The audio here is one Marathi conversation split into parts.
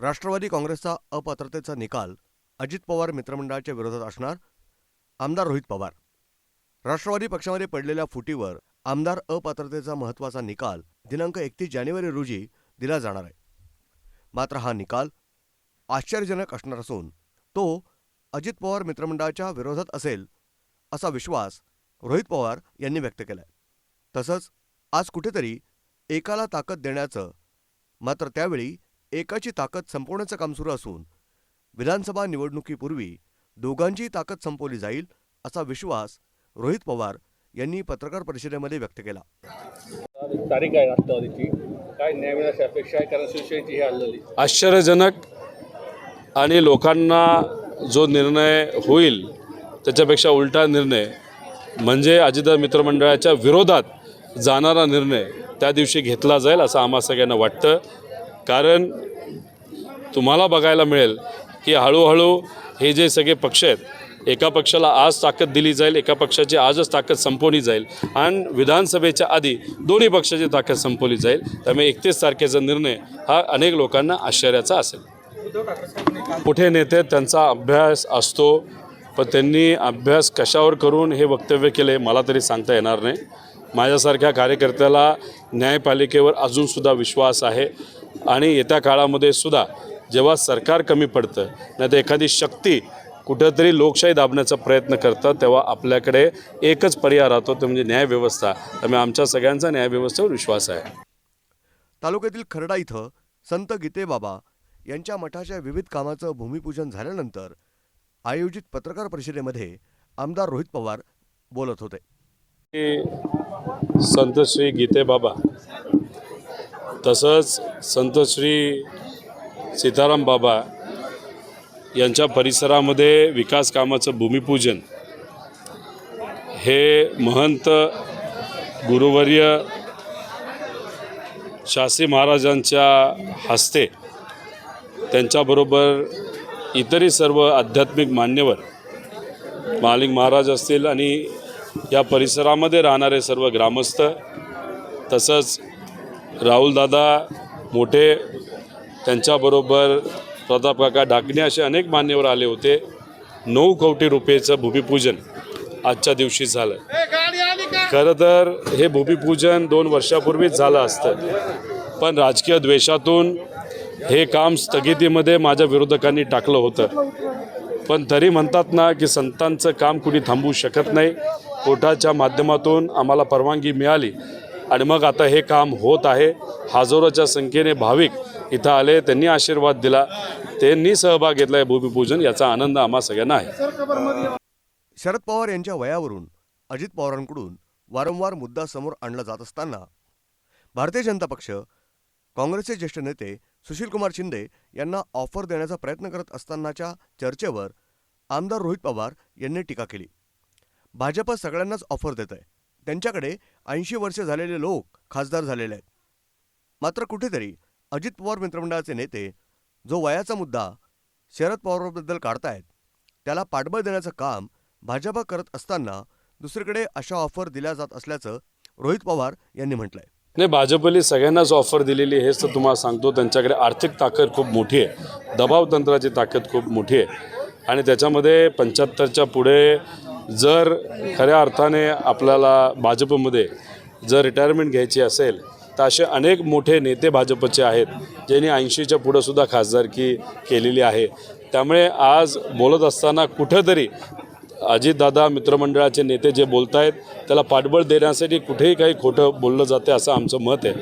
राष्ट्रवादी काँग्रेसचा अपात्रतेचा निकाल अजित पवार मित्रमंडळाच्या विरोधात असणार? आमदार रोहित पवार. राष्ट्रवादी पक्षामध्ये पडलेल्या फुटीवर आमदार अपात्रतेचा महत्त्वाचा निकाल दिनांक एकतीस जानेवारी रोजी दिला जाणार आहे. मात्र हा निकाल आश्चर्यजनक असणार असून तो अजित पवार मित्रमंडळाच्या विरोधात असेल असा विश्वास रोहित पवार यांनी व्यक्त केलाय. तसंच आज कुठेतरी एकाला ताकद देण्याचं मात्र त्यावेळी एकाची ताकद संपवण्याचं काम सुरू असून विधानसभा निवडणुकीपूर्वी दोघांची ताकद संपवली जाईल असा विश्वास रोहित पवार यांनी पत्रकार परिषदेमध्ये व्यक्त केला. तारीख आहे राष्ट्रवादीची. काय न्याय मिळण्याची अपेक्षा आहे? कारण शिवसेनेची ही हल्लेली. आश्चर्यजनक आणि लोकांना जो निर्णय होईल त्याच्यापेक्षा उलटा निर्णय म्हणजे अजितदार मित्रमंडळाच्या विरोधात जाणारा निर्णय त्या दिवशी घेतला जाईल असं आम्हा सगळ्यांना वाटतं. कारण तुम्हाला बघायला मिळेल की हळूहळू हे जे सगळे पक्ष आहेत एका पक्षाला आज ताकद दिली जाईल एका पक्षाची आजच ताकद संपवली जाईल आणि विधानसभेच्या आधी दोन्ही पक्षाची ताकद संपवली जाईल. त्यामुळे एकतीस तारखेचा निर्णय हा अनेक लोकांना आश्चर्याचा असेल. कुठे नेते त्यांचा अभ्यास असतो पण त्यांनी अभ्यास कशावर करून हे वक्तव्य केले मला तरी सांगता येणार नाही. माझ्यासारख्या कार्यकर्त्याला न्यायपालिकेवर अजूनसुद्धा विश्वास आहे. आणि येत्या काळामध्ये सुद्धा जेव्हा सरकार कमी पडतं नाही तर एखादी शक्ती कुठंतरी लोकशाही दाबण्याचा प्रयत्न करतात तेव्हा आपल्याकडे एकच पर्याय राहतो तो म्हणजे न्यायव्यवस्था. त्यामुळे आमच्या सगळ्यांचा न्यायव्यवस्थेवर विश्वास आहे. तालुक्यातील खर्डा इथं संत गीतेबाबा यांच्या मठाच्या विविध कामाचं भूमिपूजन झाल्यानंतर आयोजित पत्रकार परिषदेमध्ये आमदार रोहित पवार बोलत होते. संत श्री गीते बाबा तसंच संतश्री सीताराम बाबा यांच्या परिसरामध्ये विकास कामाचं भूमिपूजन हे महंत गुरुवर्य शास्त्री महाराजांच्या हस्ते त्यांच्याबरोबर इतरही सर्व आध्यात्मिक मान्यवर मालिक महाराज असतील आणि या परिसरामध्ये राहणारे सर्व ग्रामस्थ तसंच राहुलदादा मोठे त्यांच्याबरोबर प्रताप काका ढाकणे असे अनेक मान्यवर आले होते. नऊ कोटी रुपयेचं भूमिपूजन आजच्या दिवशी झालं. खरं तर हे भूमिपूजन दोन वर्षापूर्वीच झालं असतं. पण राजकीय द्वेषातून हे काम स्थगितीमध्ये माझ्या विरोधकांनी टाकलं होतं. पण तरी म्हणतात ना की संतांचं काम कुणी थांबवू शकत नाही. कोर्टाच्या माध्यमातून आम्हाला परवानगी मिळाली. आणि मग आता हे काम होत आहे. हजारोच्या संख्येने भाविक इथं आले त्यांनी आशीर्वाद दिला त्यांनी सहभाग घेतला आहे भूमिपूजन याचा आनंद आम्हा सगळ्यांना आहे. शरद पवार यांच्या वयावरून अजित पवारांकडून वारंवार मुद्दा समोर आणला जात असताना भारतीय जनता पक्ष काँग्रेसचे ज्येष्ठ नेते सुशीलकुमार शिंदे यांना ऑफर देण्याचा प्रयत्न करत असतानाच्या चर्चेवर आमदार रोहित पवार यांनी टीका केली. भाजप सगळ्यांनाच ऑफर देत आहे त्यांच्याकडे ऐंशी वर्षे झालेले लोक खासदार झालेले आहेत. मात्र कुठेतरी अजित पवार मित्रमंडळाचे नेते जो वयाचा मुद्दा शरद पवारबद्दल काढतायत त्याला पाठबळ देण्याचं काम भाजपा करत असताना दुसरीकडे अशा ऑफर दिल्या जात असल्याचं रोहित पवार यांनी म्हटलंय. नाही भाजपने सगळ्यांनाच ऑफर दिलेली हेच तर तुम्हाला सांगतो त्यांच्याकडे आर्थिक ताकद खूप मोठी आहे. दबाव तंत्राची ताकद खूप मोठी आहे. आणि त्याच्यामध्ये पंच्याहत्तरच्या पुढे जर खऱ्या अर्थाने आपल्याला भाजपमध्ये जर रिटायरमेंट घ्यायची असेल तर असे अनेक मोठे नेते भाजपचे आहेत ज्यांनी ऐंशीच्या पुढंसुद्धा खासदारकी केलेली आहे. त्यामुळे आज बोलत असताना कुठंतरी अजितदादा मित्रमंडळाचे नेते जे बोलत आहेत त्याला पाठबळ देण्यासाठी कुठेही काही खोटं बोललं जाते असं आमचं मत आहे.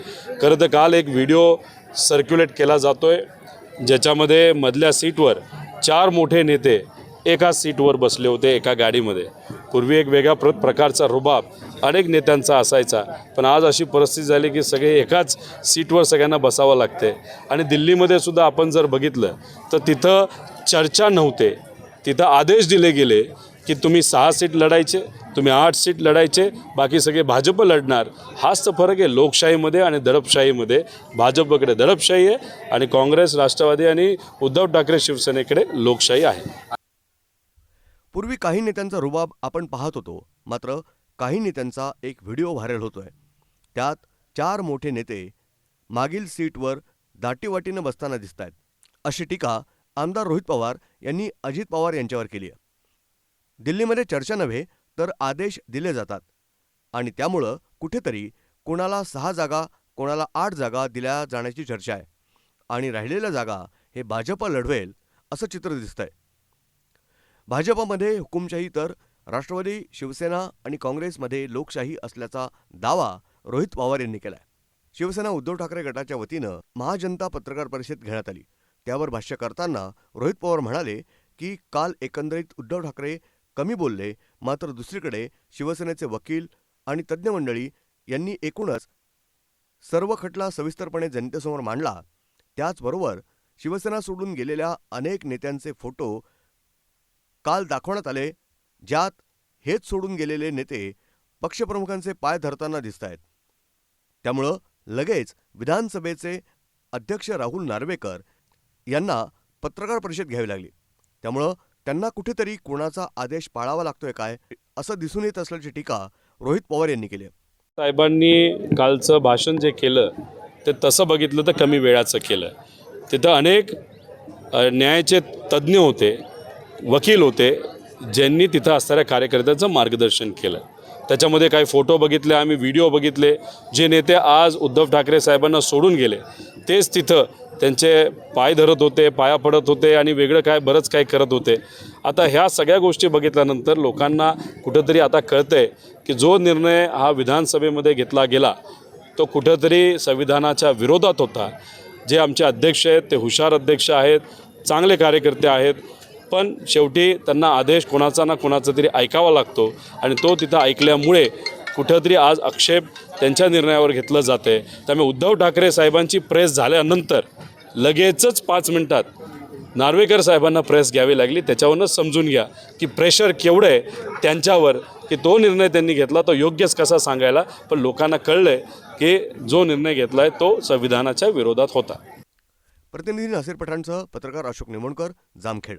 खरं तर काल एक व्हिडिओ सर्क्युलेट केला जातो आहे ज्याच्यामध्ये मधल्या सीटवर चार मोठे नेते एकाच सीटवर बसले होते एका गाडीमध्ये. पूर्वी एक वेगळ्या प्र प्रकारचा रुबाब अनेक नेत्यांचा असायचा. पण आज अशी परिस्थिती झाली की सगळे एकाच सीटवर सगळ्यांना बसावं लागते आणि दिल्लीमध्ये सुद्धा आपण जर बघितलं तर तिथं चर्चा नव्हते. तिथं आदेश दिले गेले की तुम्ही सहा सीट लढायचे तुम्ही आठ सीट लढायचे बाकी सगळे भाजप लढणार. हाच तर फरक आहे लोकशाहीमध्ये आणि दडपशाहीमध्ये. भाजपकडे दडपशाही आहे आणि काँग्रेस राष्ट्रवादी आणि उद्धव ठाकरे शिवसेनेकडे लोकशाही आहे. पूर्वी काही नेत्यांचा रुबाब आपण पाहत होतो मात्र काही नेत्यांचा एक व्हिडिओ व्हायरल होतोय. त्यात चार मोठे नेते मागील सीटवर दाटीवाटीनं बसताना दिसत आहेत अशी टीका आमदार रोहित पवार यांनी अजित पवार यांच्यावर केली आहे दिल्लीमध्ये चर्चा नव्हे तर आदेश दिले जातात. आणि त्यामुळं कुठेतरी कोणाला सहा जागा कोणाला आठ जागा दिल्या जाण्याची चर्चा आहे. आणि राहिलेल्या जागा हे भाजप लढवेल असं चित्र दिसतंय. भाजपमध्ये हुकुमशाही तर राष्ट्रवादी शिवसेना आणि काँग्रेसमध्ये लोकशाही असल्याचा दावा रोहित पवार यांनी केलाय. शिवसेना उद्धव ठाकरे गटाच्या वतीनं महाजनता पत्रकार परिषद घेण्यात आली. त्यावर भाष्य करताना रोहित पवार म्हणाले की काल एकंदरीत उद्धव ठाकरे कमी बोलले मात्र दुसरीकडे शिवसेनेचे वकील आणि तज्ज्ञ मंडळी यांनी एकूणच सर्व खटला सविस्तरपणे जनतेसमोर मांडला. त्याचबरोबर शिवसेना सोडून गेलेल्या अनेक नेत्यांचे फोटो काल दाखवण्यात आले ज्यात हेच सोडून गेलेले नेते पक्षप्रमुखांचे पाय धरताना दिसत आहेत त्यामुळं लगेच विधानसभेचे अध्यक्ष राहुल नार्वेकर यांना पत्रकार परिषद घ्यावी लागली. त्यामुळं त्यांना कुठेतरी कोणाचा आदेश पाळावा लागतोय काय असं दिसून येत असल्याची टीका रोहित पवार यांनी केली साहेबांनी कालचं भाषण जे केलं ते तसं बघितलं तर कमी वेळाचं केलं. तिथं अनेक न्यायाचे तज्ज्ञ होते. वकील होते ज्यांनी तिथं असणाऱ्या कार्यकर्त्यांचं मार्गदर्शन केलं. त्याच्यामध्ये काही फोटो बघितले आम्ही व्हिडिओ बघितले जे नेते आज उद्धव ठाकरे साहेबांना सोडून गेले तेच तिथं त्यांचे पाय धरत होते पाया पडत होते आणि वेगळं काय बरंच काय करत होते. आता ह्या सगळ्या गोष्टी बघितल्यानंतर लोकांना कुठंतरी आता कळतंय की जो निर्णय हा विधानसभेमध्ये घेतला गेला तो कुठंतरी संविधानाच्या विरोधात होता. जे आमचे अध्यक्ष आहेत ते हुशार अध्यक्ष आहेत चांगले कार्यकर्ते आहेत पण शेवटी त्यांना आदेश कोणाचा ना कोणाचा तरी ऐकावा लागतो आणि तो तिथं ऐकल्यामुळे कुठंतरी आज आक्षेप त्यांच्या निर्णयावर घेतलं जाते त्यामुळे उद्धव ठाकरे साहेबांची प्रेस झाल्यानंतर लगेचच पाच मिनटात नार्वेकर साहेबांना प्रेस घ्यावी लागली. त्याच्यावरूनच समजून घ्या की प्रेशर केवढं आहे त्यांच्यावर की तो निर्णय त्यांनी घेतला तो योग्यच कसा सांगायला. पण लोकांना कळलं आहे की जो निर्णय घेतला आहे तो संविधानाच्या विरोधात होता. प्रतिनिधी नासिर पठाणसह पत्रकार Ashok Nimonkar Jamkhed.